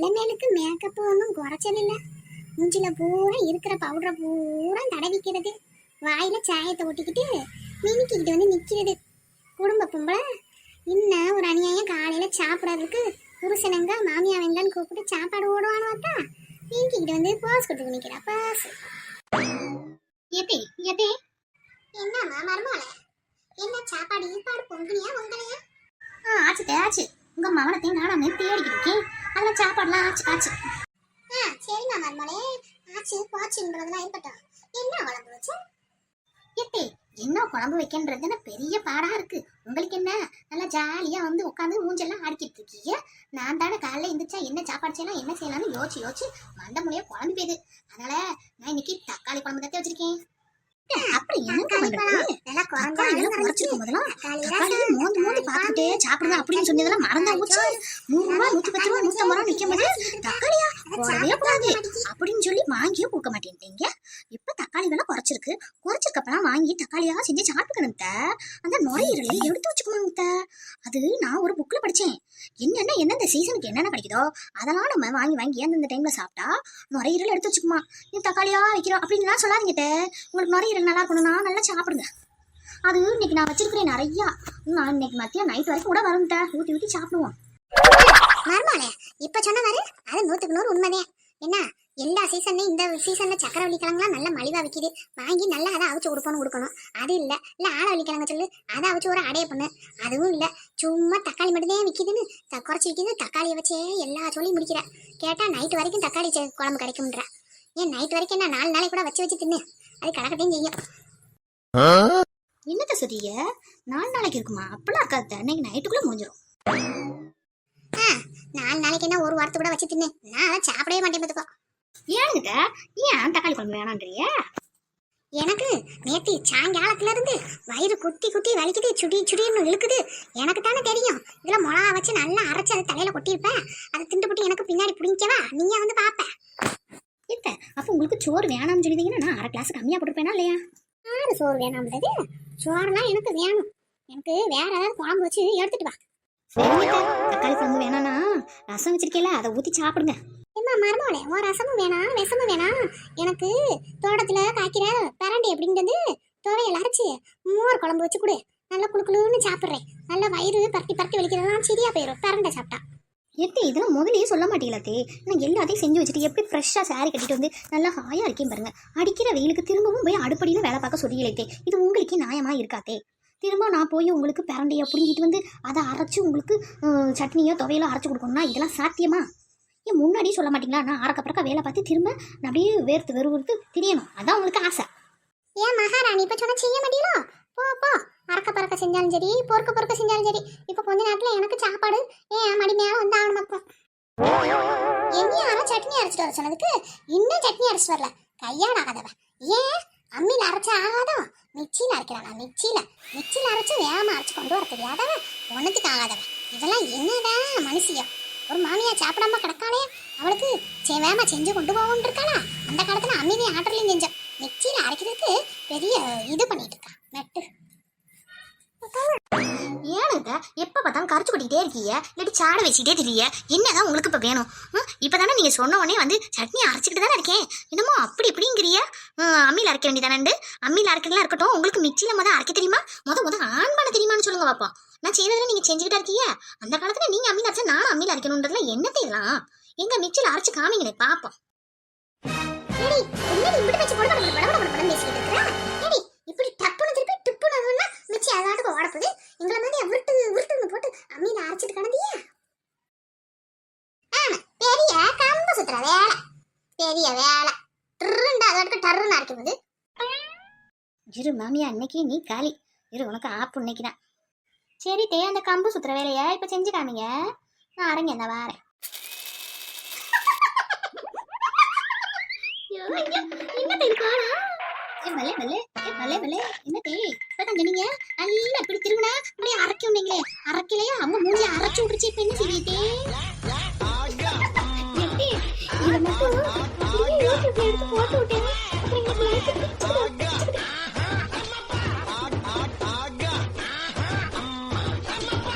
இளமேலுக்கு makeup ஒன்றும் குறைச்சல் இல்லை மூஞ்சில பூரா இருக்கிற பவுடரை பூரா தடவிக்கிறது. வாயில சாயத்தை ஒட்டிக்கிட்டு மினிக்கிட்டு வந்து நிற்கிறது குடும்ப பொம்பளை இன்னும் ஒரு அநியாயம் காலையில சாப்பிட்றதுக்கு புருஷனங்க மாமியாவெங்கன்னு கூப்பிட்டு சாப்பாடு ஓடுவான்னு பார்த்தா மினிக்கிட்டு வந்து போஸ் கொடுத்து நிற்கிறா பாஸ் எதே எதே என்னம்மா மருமோளே என்ன சாப்பாடு ஈப்பாடு பொங்குனியா உங்களையா ஆ ஆச்சு ஆச்சு. உங்க மவனத்தையும் நானாமே தேடிக்கிட்டு இருக்கேன். அதெல்லாம் சாப்பாடுலாம் ஆச்சு ஆச்சு. ஆ சரிம்மா மருமோளே ஆச்சு போச்சுன்றதுலாம் இருக்கட்டும் என்ன குழம்பு வச்சு? எத்தே என்ன குழம்பு வைக்கன்றது பெரிய பாடா இருக்கு. உங்களுக்கு என்ன? நல்லா ஜாலியா வந்து உட்காந்து ஊஞ்செல்லாம் ஆடிக்கிட்டு இருக்கீங்க. நான் தானே காலைல எந்திரிச்சா என்ன சாப்பாடு செய்யலாம் என்ன செய்யலாம்னு யோசிச்சு யோசிச்சு மண்டை முடிய குழம்பு போயிது. அதனால நான் இன்னைக்கு தக்காளி குழம்பு தட்டி வச்சிருக்கேன். அப்படி விலை குறைச்சிருக்கும் போதெல்லாம் தக்காளி மோந்து மோந்து பார்த்துட்டே சாப்பிடுங்க அப்படின்னு சொன்னதெல்லாம் மறந்தா போச்சு. நூறு ரூபாய் நூத்தி பத்து ரூபாய் நூத்தம்பது ரூபாய் நிக்கும் போது தக்காளியா? போடவே கூடாது. அப்படின்னு சொல்லி வாங்கியே கொடுக்க மாட்டேன்ட்டீங்க இப்ப தக்காளி விலை குறைச்சிருக்கு. குறைச்சிருக்கப்பெல்லாம் வாங்கி தக்காளியா செஞ்சு சாப்பிட்டுக்கணும் அந்த நுரையீரலை எடுத்து வச்சுக்கணும் அது நான் ஒரு புக்ல படிச்சேன். என்னென்ன எந்தெந்த சீசனுக்கு என்னென்ன கிடைக்குதோ அதெல்லாம் நம்ம வாங்கி வாங்கி அந்தந்த டைம்ல சாப்பிட்டா நுரையீரல் எடுத்து வச்சுக்குமா. இது தக்காளியா வைக்கிறோம் அப்படின்லாம் சொல்லாதீங்க உங்களுக்கு நுரையீரல் நல்லா இருக்கணும்னா நல்லா சாப்பிடுங்க. அது இன்னைக்கு நான் வச்சிருக்கிறேன் நிறையா. நான் இன்னைக்கு மத்தியம் நைட் வரைக்கும் கூட வரும் ஊற்றி ஊற்றி சாப்பிடுவோம். மர்மாலே இப்போ சொன்ன அது நூற்றுக்கு நூறு உண்மைதான் என்ன? எல்லா சீசன்லையும் இந்த சீசன்ல சக்கரவள்ளி கிழங்குலாம் நல்ல மலிவா விற்கிது வாங்கி நல்லா அதை அவிச்சு கொடுப்போன்னு கொடுக்கணும் அது இல்லை. இல்லை ஆடவள்ளி கிழங்கு சொல்லு. அதை அவிச்சு ஒரு அடைய பண்ணு. அதுவும் இல்லை. சும்மா தக்காளி மட்டும்தான் விற்கிதுன்னு குறைச்சி விற்கிது தக்காளியை வச்சே எல்லா சொல்லியும் முடிக்கிற. கேட்டால் நைட் வரைக்கும் தக்காளி குழம்பு கிடைக்கும்ன்ற. ஏன் நைட் வரைக்கும் என்ன நாலு நாளைக்கு கூட வச்சு வச்சு தின்னு? அது கடக்கத்தையும் செய்யும். என்னத்த சொல்றீங்க? நாலு நாளைக்கு இருக்குமா? அப்பெல்லாம் இருக்காது அன்னைக்கு நைட்டுக்குள்ள முடிஞ்சிடும் நாலு நாளைக்கு என்ன ஒரு வாரத்து கூட வச்சு தின்னு. நான் அதை சாப்பிடவே மாட்டேன் பார்த்துக்கோ. ஏனுங்க ஏன் தக்காளி குழம்பு வேணான்றீங்க எனக்கு நேத்தி சாயங்காலத்துல இருந்து வயிறு குத்தி குத்தி வலிக்குது சுடி சுடின்னு இழுக்குது. எனக்கு தானே தெரியும். இதுல மிளகா வச்சு நல்லா அரைச்சு அதை தலையில கொட்டியிருப்பேன். அதை திண்டுபிட்டு எனக்கு பின்னாடி பிடிக்கவா? நீங்க வந்து பாப்ப. இல்ல அப்ப உங்களுக்கு சோறு வேணாம்னு சொல்லிட்டீங்கன்னா நான் அரை கிளாஸ் கம்மியா போட்டுருப்பேனா இல்லையா? யாரு சோறு வேணாம்ன்றது சோறுலாம் எனக்கு வேணும். எனக்கு வேற ஏதாவது குழம்பு வச்சு எடுத்துட்டு வா. தக்காளி குழம்பு வேணானா ரசம் வச்சிருக்கேல அதை ஊத்தி சாப்பிடுங்க. ஏம்மா மருமகளே உன் ரசமும் வேணாம் விஷமும் வேணாம். எனக்கு தோட்டத்துல காய்க்கிற பரண்டி அப்படிங்கிறது துவையல் அரைச்சி மோர் குழம்பு வச்சு கொடு. நல்லா குழுக்குழுன்னு சாப்பிட்றேன். நல்லா வயிறு பரட்டி பரட்டி வலிக்கிறதெல்லாம் சரியா போயிடும் பரண்டை சாப்பிட்டா. எத்தே இதெல்லாம் முதல்லயே சொல்ல மாட்டீங்களே நான் எல்லாத்தையும் செஞ்சு வச்சுட்டு எப்படி ஃப்ரெஷ்ஷாக சாரி கட்டிட்டு வந்து நல்லா ஹாயாக இருக்கேன் பாருங்க. அடிக்கிற வெயிலுக்கு திரும்பவும் போய் அடுப்படியில் வேலை பார்க்க சொல்லியிலே இது உங்களுக்கு நியாயமாக இருக்காதே திரும்ப நான் போய் உங்களுக்கு பிரண்டையை பிடுங்கிட்டு வந்து அதை அரைச்சி உங்களுக்கு சட்னியோ துவையலோ அரைச்சி கொடுக்கணும்னா இதெல்லாம் சாத்தியமா? ஏன் முன்னாடியே சொல்ல மாட்டீங்களா? நான் அறக்க பறக்க வேலை பார்த்து திரும்ப நான் அப்படியே வேர்த்து வெறுவிறுத்து திரியணும். அதான் உங்களுக்கு ஆசை. ஏன் மகாராணி இப்போ சொன்ன செய்ய மாட்டீங்களோ? போ போ. அறக்க பறக்க செஞ்சாலும் சரி பொறுக்க பொறுக்க செஞ்சாலும் சரி. இப்போ கொஞ்ச நேரத்தில் எனக்கு சாப்பாடு ஏன் மடி மேலே வந்து ஆகணும் அப்போ? என்னையும் சட்னி அரைச்சிட்டு வர சொன்னதுக்கு இன்னும் சட்னி அரைச்சிட்டு வரல. கையாட ஆகாதவ ஏன்? அம்மியில் அரைச்சா ஆகாதோ மிக்சியில் அரைக்கிறானா? மிக்சியில். மிக்சியில் அரைச்சு வேகமாக அரைச்சி கொண்டு வர தெரியாதவ? ஒன்றுத்துக்கு ஆகாதவ. இதெல்லாம் என்னதான் மனுஷியம்? ஒரு மாமியா சாப்பிடாம கிடக்காளே அவளுக்கு சே- செஞ்சு கொண்டு போகணும் இருக்காளா? அந்த காலத்துல அம்மினி ஆட்டர்லையும் செஞ்சோம் மிக்சியில் அரைக்கிறதுக்கு பெரிய இது பண்ணிட்டு இருக்கா நட்டு. ஏனுங்க எப்போ பார்த்தாலும் கரைச்சு கொட்டிக்கிட்டே இருக்கீங்க? இல்லாட்டி சாடை வச்சுக்கிட்டே தெரிய என்னதான் உங்களுக்கு இப்போ வேணும்? இப்போ தானே நீங்கள் சொன்ன உடனே வந்து சட்னி அரைச்சிக்கிட்டு தானே இருக்கேன்? என்னமோ அப்படி இப்படிங்கிறிய அம்மியில் அரைக்க வேண்டியதானண்டு அம்மியில் அரைக்கிறதுலாம் இருக்கட்டும் உங்களுக்கு மிக்சியில் மொதல் அரைக்க தெரியுமா? மொதல் மொதல் ஆன் பண்ண தெரியுமான்னு சொல்லுங்க பாப்போம். நான் செய்யறதுல நீங்கள் செஞ்சுக்கிட்டா இருக்கீங்க அந்த காலத்தில் நீங்கள் அம்மியில் அரைச்சா நானும் அம்மியில் அரைக்கணுன்றதுல என்ன தெரியலாம் எங்க மிக்சியில் அரைச்சு காமிங்களே பாப்போம். ஏடி என்னடி இப்படி வச்சு போட பட பட இப்படி டப்புனு திருப்பி டிப்புனு அதுன்னா மிச்சி அதாட்டுக்கு ஓடப்போகுது எங்களை மாதிரி விருட்டு விருட்டுன்னு போட்டு அம்மியில அரைச்சிட்டு கிடந்தியா? ஆமா பெரிய கம்பு சுத்துற வேலை. பெரிய வேலை. டர்ருண்டா அதாட்டுக்கு டர்ருன்னு அரைக்கும் போது. இரு மாமியா அன்னைக்கு நீ காலி. இரு உனக்கு ஆப்பு இன்னைக்கு தான் சரி தே அந்த கம்பு சுத்துற வேலையை இப்ப செஞ்சு காமிங்க. நான் அரங்க இந்த வாரேன். ஐயோ, ஐயோ, என்னத்த இது காணோம்? ஏ, ஏ,